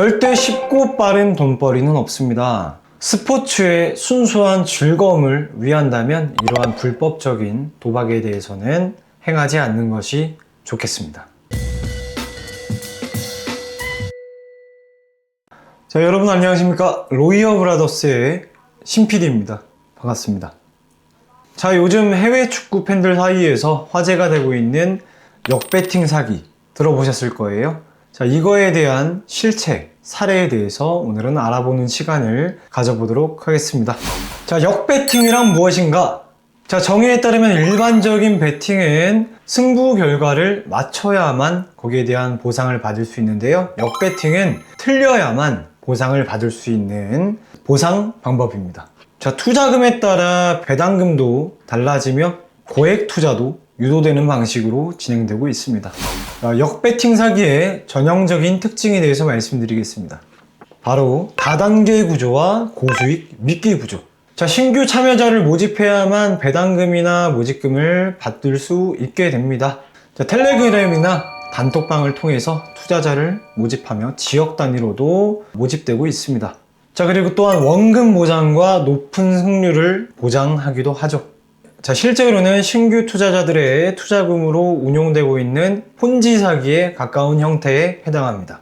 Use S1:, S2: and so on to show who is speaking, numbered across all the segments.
S1: 절대 쉽고 빠른 돈벌이는 없습니다. 스포츠의 순수한 즐거움을 위한다면 이러한 불법적인 도박에 대해서는 행하지 않는 것이 좋겠습니다. 자, 여러분 안녕하십니까? 로이어 브라더스의 신PD입니다. 반갑습니다. 자, 요즘 해외 축구 팬들 사이에서 화제가 되고 있는 역배팅 사기 들어보셨을 거예요. 자, 이거에 대한 실체, 사례에 대해서 오늘은 알아보는 시간을 가져보도록 하겠습니다. 자, 역배팅이란 무엇인가? 자, 정의에 따르면 일반적인 배팅은 승부 결과를 맞춰야만 거기에 대한 보상을 받을 수 있는데요. 역배팅은 틀려야만 보상을 받을 수 있는 보상 방법입니다. 자, 투자금에 따라 배당금도 달라지며 고액 투자도 유도되는 방식으로 진행되고 있습니다. 자, 역배팅 사기의 전형적인 특징에 대해서 말씀드리겠습니다. 바로 다단계 구조와 고수익 미끼 구조. 자, 신규 참여자를 모집해야만 배당금이나 모집금을 받을 수 있게 됩니다. 자, 텔레그램이나 단톡방을 통해서 투자자를 모집하며 지역 단위로도 모집되고 있습니다. 자, 그리고 또한 원금 보장과 높은 승률을 보장하기도 하죠. 자, 실제로는 신규 투자자들의 투자금으로 운용되고 있는 폰지 사기에 가까운 형태에 해당합니다.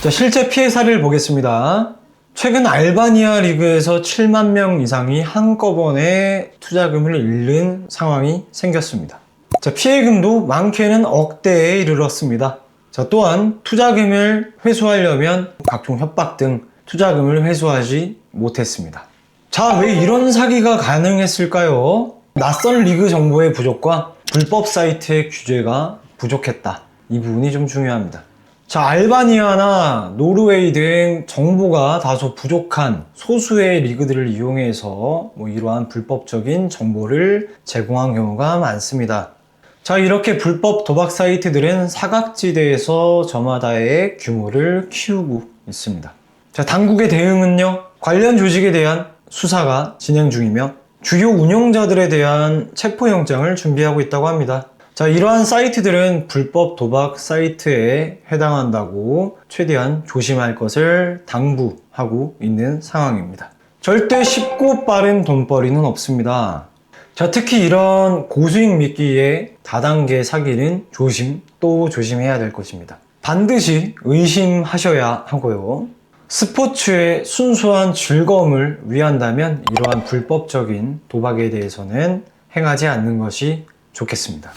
S1: 자, 실제 피해 사례를 보겠습니다. 최근 알바니아 리그에서 7만 명 이상이 한꺼번에 투자금을 잃는 상황이 생겼습니다. 자, 피해금도 많게는 억대에 이르렀습니다. 자, 또한 투자금을 회수하려면 각종 협박 등 투자금을 회수하지 못했습니다. 자, 왜 이런 사기가 가능했을까요? 낯선 리그 정보의 부족과 불법 사이트의 규제가 부족했다. 이 부분이 좀 중요합니다. 자, 알바니아나 노르웨이 등 정보가 다소 부족한 소수의 리그들을 이용해서 뭐 이러한 불법적인 정보를 제공한 경우가 많습니다. 자, 이렇게 불법 도박 사이트들은 사각지대에서 저마다의 규모를 키우고 있습니다. 자, 당국의 대응은요, 관련 조직에 대한 수사가 진행 중이며 주요 운영자들에 대한 체포영장을 준비하고 있다고 합니다. 자, 이러한 사이트들은 불법 도박 사이트에 해당한다고 최대한 조심할 것을 당부하고 있는 상황입니다. 절대 쉽고 빠른 돈벌이는 없습니다. 자, 특히 이런 고수익 미끼의 다단계 사기는 조심 또 조심해야 될 것입니다. 반드시 의심하셔야 하고요. 스포츠의 순수한 즐거움을 위한다면 이러한 불법적인 도박에 대해서는 행하지 않는 것이 좋겠습니다.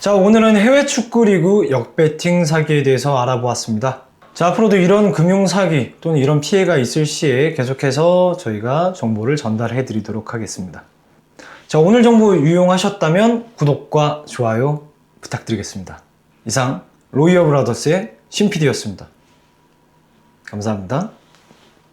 S1: 자, 오늘은 해외 축구 리그 역배팅 사기에 대해서 알아보았습니다. 자, 앞으로도 이런 금융 사기 또는 이런 피해가 있을 시에 계속해서 저희가 정보를 전달해 드리도록 하겠습니다. 자, 오늘 정보 유용하셨다면 구독과 좋아요 부탁드리겠습니다. 이상 로이어 브라더스의 신PD였습니다. 감사합니다.